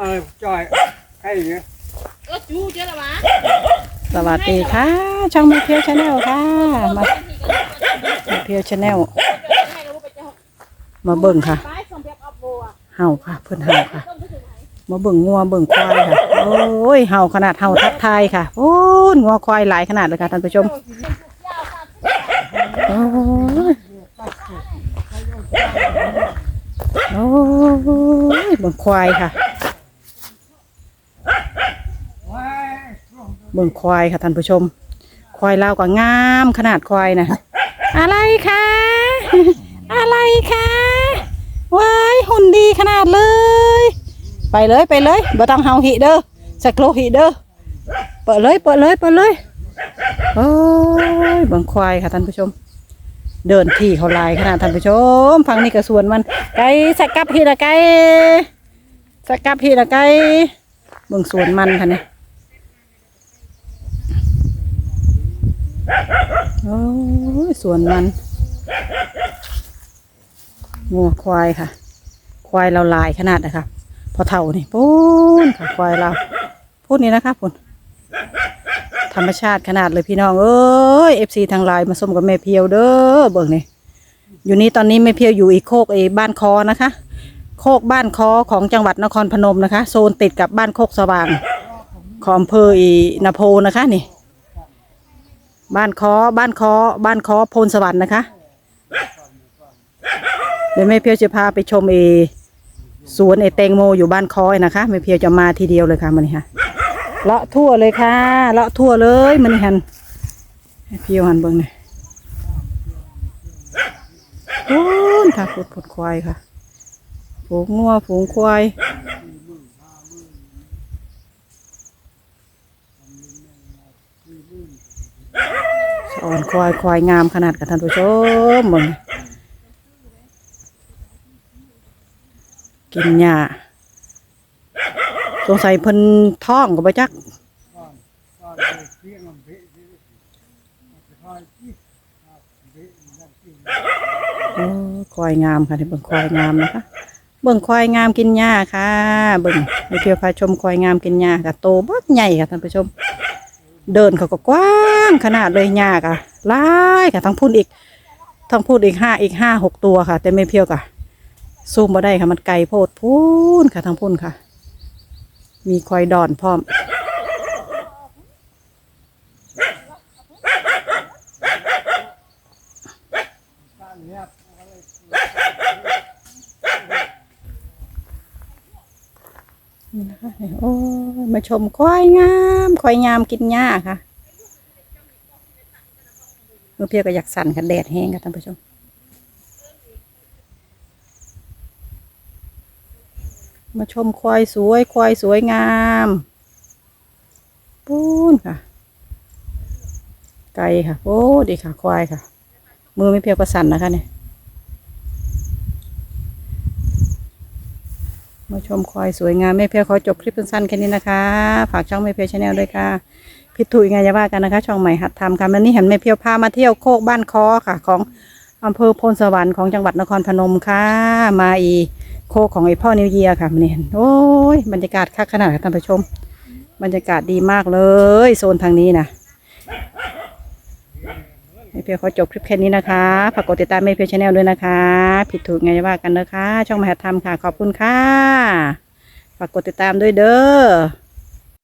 เออจอยให้เงี้ยเออจูเจ้าละวะสวัสดีค่ะ ช่องแม่เพียวชาแนลค่ะ มาแม่เพียวชาแนลมาเบิ่งค่ะไปส่งแบบอัพโบอะเห่าค่ะ เพิ่นเห่าค่ะ มาเบิ่งงัวเบิ่งควายค่ะ โอ้ยเห่าขนาดเห่าทักทายค่ะ โอ้ยงัวควายหลายขนาดเลยค่ะท่านผู้ชมโอ้ยโอ้ยเบิ่งควายค่ะ เบิ่งควายค่ะท่านผู้ชม ควายลาวก็งามขนาดควายนะอะไรคะอะไรคะว้ายหุ่นดีขนาดเลย ไปเลยไปเลยบ่ต้องเฮาหิเด้อสักโลหิเด้อเปิดเลยเปิดเลยเปิดเลยโอ้ยเบิ่งควายค่ะท่านผู้ชม เดินที่เขาลายขนาดท่านผู้ชม ฟังนี่ก็สวนมันไก่สักกับพี่ละไก่สักกับพี่ละไก่เบิ่งสวนมันค่ะเนี่ย โอ้ยสวนมันงัวควายค่ะ ควายเราลายขนาดนะคะพอเท่านี่ปูนค่ะควายเราพูดนี้นะคะพูนธรรมชาติขนาดเลยพี่น้องเอ้ยเอฟซีทางไลน์มาส้มกับแม่เพียวเด้อเบิ่งนี่อยู่นี่ตอนนี้แม่เพียวอยู่อีกโคกเอบ้านคอนะคะ โคกบ้านคอของจังหวัดนครพนมนะคะ โซนติดกับบ้านโคกสว่างของอำเภออีนาโพนะคะนี่ บ้านคอบ้านคอบ้านคอโพนสวรรค์นะคะ เดี๋ยวแม่เพียวจะพาไปชมเอสวนเอแตงโมอยู่บ้านคอยนะคะแม่เพียวจะมาทีเดียวเลยค่ะมันนี่ค่ะเลาะทั่วเลยค่ะเลาะทั่วเลยมันนี่หันแม่เพียวหันเบิ้งหน่อยโอ้นค่ะผุดผุดควายค่ะฝูงงัวฝูงควาย สอนควายควายงามขนาดกับท่านผู้ชมมึงกินหญ้าสงสัยเพิ่นท้องกับไปจักโอ้ควายงามค่ะที่เบิ่งควายงามนะคะเบิ่งควายงามกินหญ้าค่ะเบิ่งไปเที่ยวพาชมควายงามกินหญ้าค่ะโตบักใหญ่ค่ะท่านผู้ชม เดินเขาก็กว้างขนาดเลยหญ้าค่ะลายค่ะทั้งพุ่นอีก ทั้งพุ่นอีกห้าอีกห้าหกตัวค่ะ แต่ไม่เพียวค่ะซูมมาได้ค่ะมันไกลโพดพูนค่ะทั้งพุ่นค่ะ มีควายดอนพร้อม นี่นะคะ โอ้ยมาชมควายงามควายงามกินหญ้าค่ะเมื่อเพียก็อยากสั่นกันแดดแห้งค่ะท่านผู้ชมมาชมควายสวยควายสวยงามปูนค่ะ ไก่ค่ะโอ้ดีค่ะควายค่ะ มือไม่เพียวก็สั่นนะคะเนี่ย มาชมควายสวยงามแม่เพียวขอจบคลิปสั้นๆแค่นี้นะคะ ฝากช่องแม่เพียวชาแนลด้วยค่ะผิถูกยังไงจะว่ากันนะคะ ช่องใหม่หัดทำค่ะวันนี้เห็นแม่เพียวพามาเที่ยวโคกบ้านคอค่ะ ของอำเภอโพนสวรรค์ของจังหวัดนครพนมค่ะ มาอีโคกของไอพ่อนิวเยียค่ะมันนี่โอ้ยบรรยากาศคักขนาดค่ะท่านผู้ชม บรรยากาศดีมากเลย โซนทางนี้นะ แม่เพียวขอจบคลิปแค่นี้นะคะ ฝากกดติดตามแม่เพียวชาแนลด้วยนะคะ ผิดถูกไงว่ากันนะคะ ช่องมหาธรรมค่ะ ขอบคุณค่ะ ฝากกดติดตามด้วยเด้อ